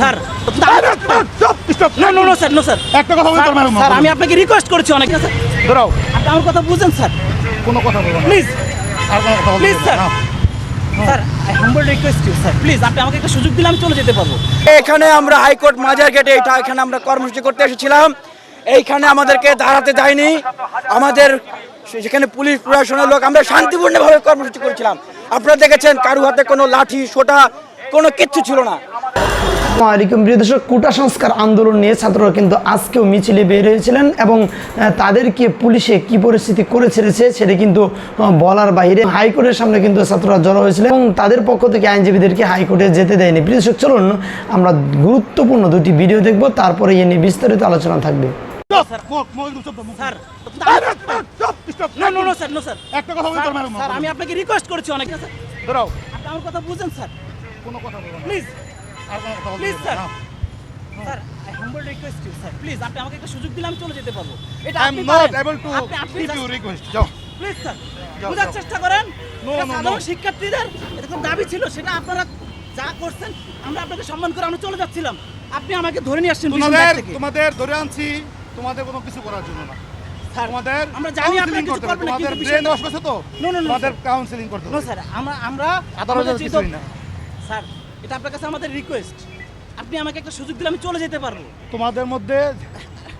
Sir চুপ stop no no no sir no sir. একটা কথা বলি স্যার আমি আপনাকে রিকোয়েস্ট করেছি অনেক স্যার। আপনি আমার কথা বুঝেন স্যার। কোনো কথা প্লিজ আর কথা বলব Please, sir. I humble request you sir please আপনি আমাকে একটা সুযোগ দিলে আমি চলে যেতে পারব। এখানে আমরা হাইকোর্ট মাজার গেটে এটা এখানে আমরা কর্মসূচি করতে এসেছিলাম। এইখানে আমাদেরকে দাঁড়াতে দেয়নি। আমাদের সে- সেখানে পুলিশ প্রশাসনের লোক আমরা শান্তিপূর্ণভাবে কর্মসূচি করেছিলাম। আপনারা দেখেছেন কারু হাতে কোনো লাঠি সোটা কোনো কিচ্ছু ছিল না। আসসালামাইকুম প্রিয় দর্শক কোটা সংস্কার আন্দোলন নিয়ে ছাত্ররা কিন্তু আজকেও মিছিলে বের হয়েছিলেন এবং তাদেরকে পুলিশে কি পরিস্থিতি করে ছেড়েছে সেটা কিন্তু বলার বাইরে হাইকোর্টের সামনে কিন্তু ছাত্ররা জড়ো হয়েছিল এবং তাদের পক্ষ থেকে আইনজীবীদেরকে হাইকোর্টে যেতে দেয়নি। প্রিয় দর্শক চলুন আমরা গুরুত্বপূর্ণ দুটি ভিডিও দেখব তারপরে এ নিয়ে বিস্তারিত আলোচনা থাকবে। আমি আপনাকে রিকোয়েস্ট করেছি অনেক। স্যার ধরাও আপনি আমার কথা বুঝেন স্যার কোনো কথা প্লিজ আর কোনো কথা বলব Please, না sir I humble request you sir please আপনি আমাকে একটা সুযোগ দিলে আমি চলে যেতে পারব। এটা আই এম আপনি নট পারেন। এবল টু আপনি আপনি গিভ ইউ রিকোয়েস্ট যাও প্লিজ স্যার যাও, বোঝার যাও। চেষ্টা করেন। No, এটা no, সাধারণ শিক্ষার্থীদের এরকম দাবি ছিল সেটা আপনারা যা করছেন আমরা আপনাকে সম্মান করে আমরা চলে যাচ্ছিলাম। আপনি আমাকে ধরে নিয়ে আসছেন পিছন তোমাদের থেকে। তোমাদের ধরে আনছি তোমাদের কোনো কিছু করার জন্য না। স্যার, তোমাদের আমরা জানি আপনারা counseling কিছু করতে হবে। করবেন না, তোমাদের কিন্তু ব্রেন বিষয়টা- ওয়াশ করছে তো? No, no, no, তোমাদের কাউন্সিলিং করতে নো হবে। স্যার আমরা আমরা আদালতের আমাদের কিছুই না। স্যার এটা আপনার কাছে আমাদের রিকোয়েস্ট আপনি আমাকে একটা সুযোগ দিলে আমি চলে যেতে পারব। তোমাদের মধ্যে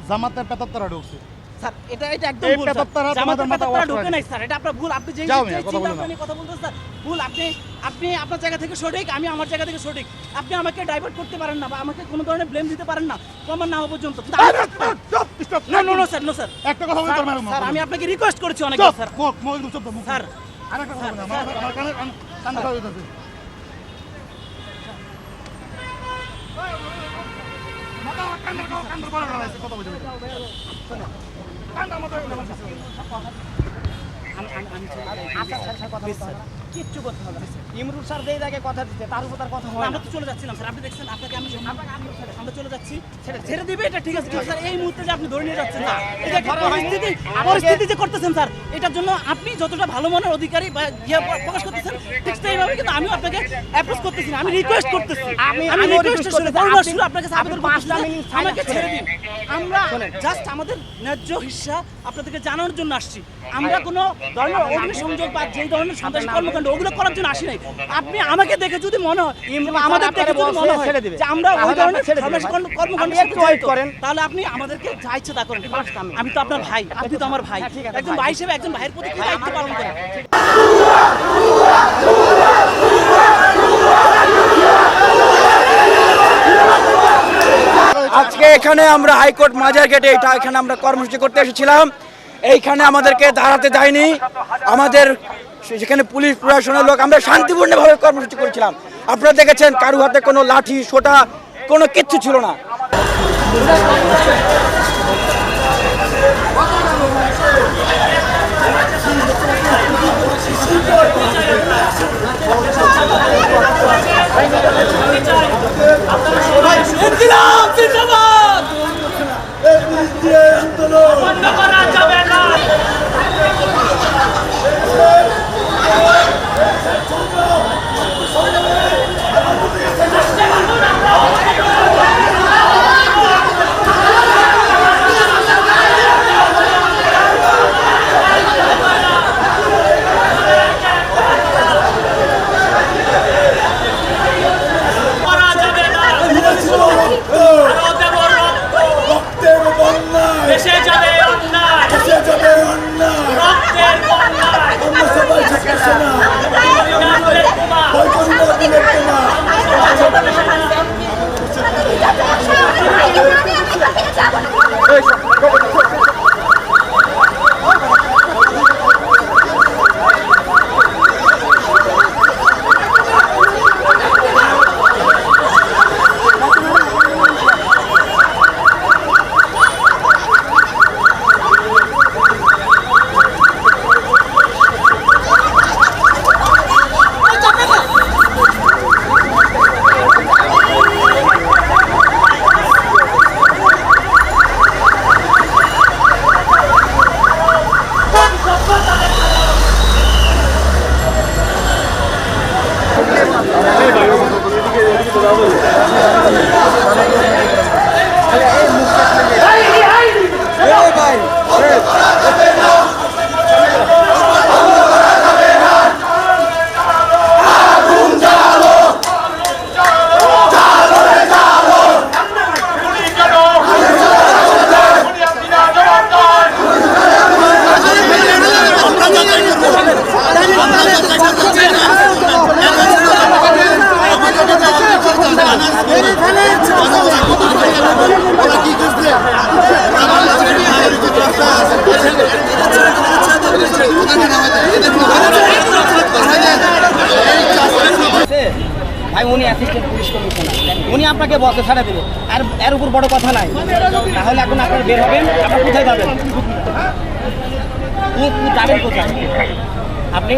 জামাতের পেতাত্তারা ঢুকছে। স্যার এটা এটা একদম ভুল স্যার। জামাতের পেতাত্তারা wash নাই স্যার। এটা আপনার ভুল। আপনি যেই কথা চিন্তা বলো। না। ভাবনা নিয়ে কথা বলতেছেন স্যার ভুল। আপনি আপনি আপনার জায়গা থেকে সঠিক আমি আমার জায়গা থেকে সঠিক। আপনি আমাকে ডাইভার্ট করতে পারেন না বা আমাকে কোনো ধরনের ব্লেম দিতে পারেন না। প্রমাণ না হওয়া পর্যন্ত। No no no sir no sir. একটা কথা বলি তোর ম্যাডাম স্যার আমি আপনাকে রিকোয়েস্ট করেছি অনেক স্যার। আরেকটা কথা আমার কানে কান কান কথা হইতাছে মাথা কান কান কান কথা বলতে কান মাথা আমি আমি আমি চলে যাই। Please, sir. কিচ্ছু করতে হবে। ইমরুল স্যার যেই জায়গায় কথা দিতে তার উপর তার কথা হয় আমরা তো চলে যাচ্ছিলাম স্যার আপনি দেখছেন আপনাকে আমি আমরা চলে যাচ্ছি। সেটা ছেড়ে দিবে এটা ঠিক আছে কিন্তু স্যার এই মুহূর্তে যে আপনি ধরে নিয়ে যাচ্ছেন না এটা একটা পরিস্থিতি পরিস্থিতি যে করতেছেন স্যার এটার জন্য আপনি যতটা ভালো মনের অধিকারী বা ইয়ে প্রকাশ করতেছেন ঠিক সেইভাবে কিন্তু আমি আপনাকে অ্যাপ্রোচ করতেছি না আমি রিকোয়েস্ট করতেছি। আমি- আমি রিকোয়েস্ট করতেছি। পরিবার শুনে আপনাকে কাছে আবেদন করতেছি আমাকে ছেড়ে দিন। আমরা জাস্ট আমাদের ন্যায্য হিসা আপনাদেরকে জানানোর জন্য আসছি। আমরা কোনো ধরনের অগ্নিসংযোগ বা যেই ধরনের সন্ত্রাসী কর্মকাণ্ড ওগুলো করার জন্য আসি নাই। আপনি আমাকে দেখে যদি মনে হয় আমাদের দেখে যদি মনে হয় ছেড়ে দিবে। যে আমরা ওই ধরনের আপনি ছেড়ে দিবেন সন্ত্রাসী ভাই। কর্ম- কর্মকাণ্ডের আপনি সাথে একটু wait করেন। তাহলে আপনি আমাদেরকে যা ইচ্ছে তা করেন আমি। তো আপনার ভাই আপনি তো আমার ভাই হ্যাঁ, ঠিক একজন ভাই। হিসেবে একজন ভাইয়ের প্রতি কি দায়িত্ব পালন করেন আজকে এখানে আমরা হাইকোর্ট মাজার গেটে এটা এখানে আমরা কর্মসূচি করতে এসেছিলাম এইখানে আমাদেরকে দাঁড়াতে দেয়নি আমাদের সেখানে পুলিশ প্রশাসনের লোক, আমরা শান্তিপূর্ণভাবে কর্মসূচি করেছিলাম। আপনারা দেখেছেন, কারু হাতে কোনো লাঠি, সোটা, কোনো কিচ্ছু ছিল না। যাবে ভাই, উনি অ্যাসিস্ট্যান্ট পুলিশ কমিশনার উনি আপনাকে বসে ছাড়া দেবে। আর এর উপর বড় কথা নাই। তাহলে এখন আপনার বের হবেন, আপনার কোথায় যাবেন? যাবেন কোথায়? আপনি?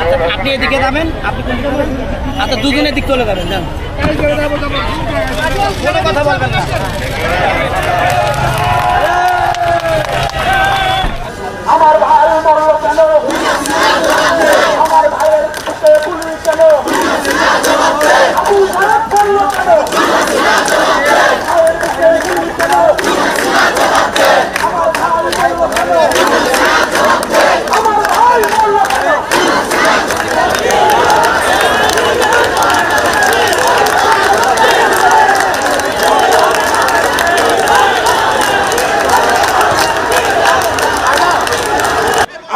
আচ্ছা আপনি এদিকে যাবেন, আপনি আচ্ছা দুজনের দিক চলে যাবেন, যান। কথা বলবেন না।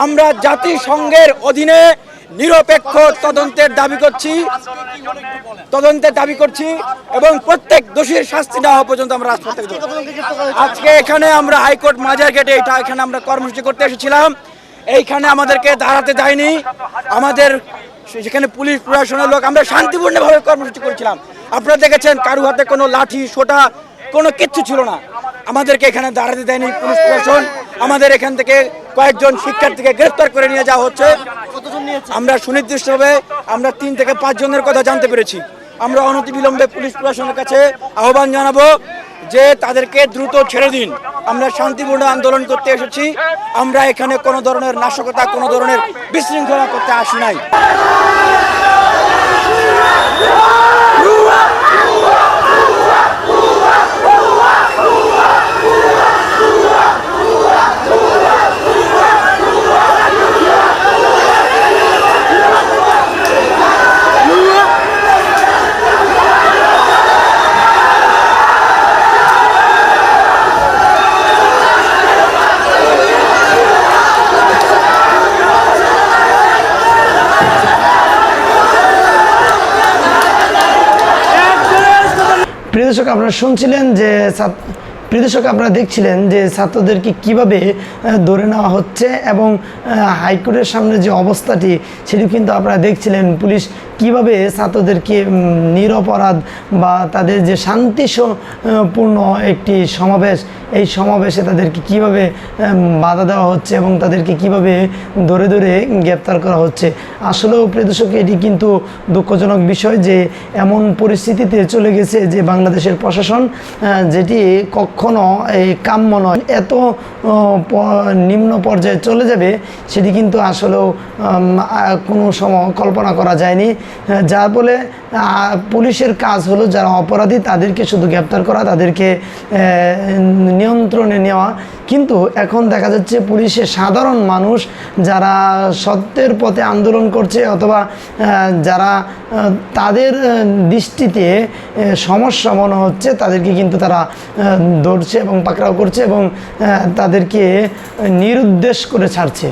আমরা জাতিসংঘের অধীনে নিরপেক্ষ তদন্তের দাবি করছি, তদন্তের দাবি করছি এবং প্রত্যেক দোষীর শাস্তি না হওয়া পর্যন্ত আমরা আজকে এখানে আমরা হাইকোর্ট মাজার গেটে এটা এখানে আমরা কর্মসূচি করতে এসেছিলাম। এইখানে আমাদেরকে দাঁড়াতে দেয়নি। আমাদের সেখানে পুলিশ প্রশাসনের লোক, আমরা শান্তিপূর্ণভাবে কর্মসূচি করেছিলাম। আপনারা দেখেছেন কারু হাতে কোনো লাঠি, সোটা, কোনো কিচ্ছু ছিল না। আমাদেরকে এখানে দাঁড়াতে দেয়নি পুলিশ প্রশাসন। আমাদের এখান থেকে কয়েকজন শিক্ষার্থীকে গ্রেফতার করে নিয়ে যাওয়া হচ্ছে। আমরা সুনির্দিষ্টভাবে আমরা তিন থেকে পাঁচ জনের কথা জানতে পেরেছি। আমরা অনতিবিলম্বে পুলিশ প্রশাসনের কাছে আহ্বান জানাব যে তাদেরকে দ্রুত ছেড়ে দিন। আমরা শান্তিপূর্ণ আন্দোলন করতে এসেছি। আমরা এখানে কোনো ধরনের নাশকতা কোনো ধরনের বিশৃঙ্খলা করতে আসি নাই। প্রিয় দর্শক আপনারা শুনছিলেন যে ছাত্র প্রিয় দর্শক, আপনারা দেখছিলেন যে ছাত্রদেরকে কীভাবে ধরে নেওয়া হচ্ছে এবং হাইকোর্টের সামনে যে অবস্থাটি সেটি কিন্তু আপনারা দেখছিলেন। পুলিশ কীভাবে ছাত্রদেরকে নিরপরাধ বা তাদের যে শান্তিপূর্ণ একটি সমাবেশ, এই সমাবেশে তাদেরকে কীভাবে বাধা দেওয়া হচ্ছে এবং তাদেরকে কীভাবে ধরে ধরে গ্রেপ্তার করা হচ্ছে। আসলেও প্রিয় দর্শক, এটি কিন্তু দুঃখজনক বিষয় যে, এমন পরিস্থিতিতে চলে গেছে যে, বাংলাদেশের প্রশাসন যেটি যেটি কখনো এই কাম্য নয়। এত নিম্ন পর্যায়ে চলে যাবে, সেটি কিন্তু আসলেও কোনো সময় কল্পনা করা যায়নি। যার ফলে পুলিশের কাজ হলো যারা অপরাধী, তাদেরকে শুধু গ্রেপ্তার করা, তাদেরকে নিয়ন্ত্রণে নেওয়া। কিন্তু এখন দেখা যাচ্ছে পুলিশে সাধারণ মানুষ যারা সত্যের পথে আন্দোলন করছে অথবা যারা তাদের দৃষ্টিতে সমস্যা মনে হচ্ছে, তাদেরকে কিন্তু তারা ধরছে এবং পাকড়াও করছে এবং তাদেরকে নিরুদ্দেশ করে ছাড়ছে।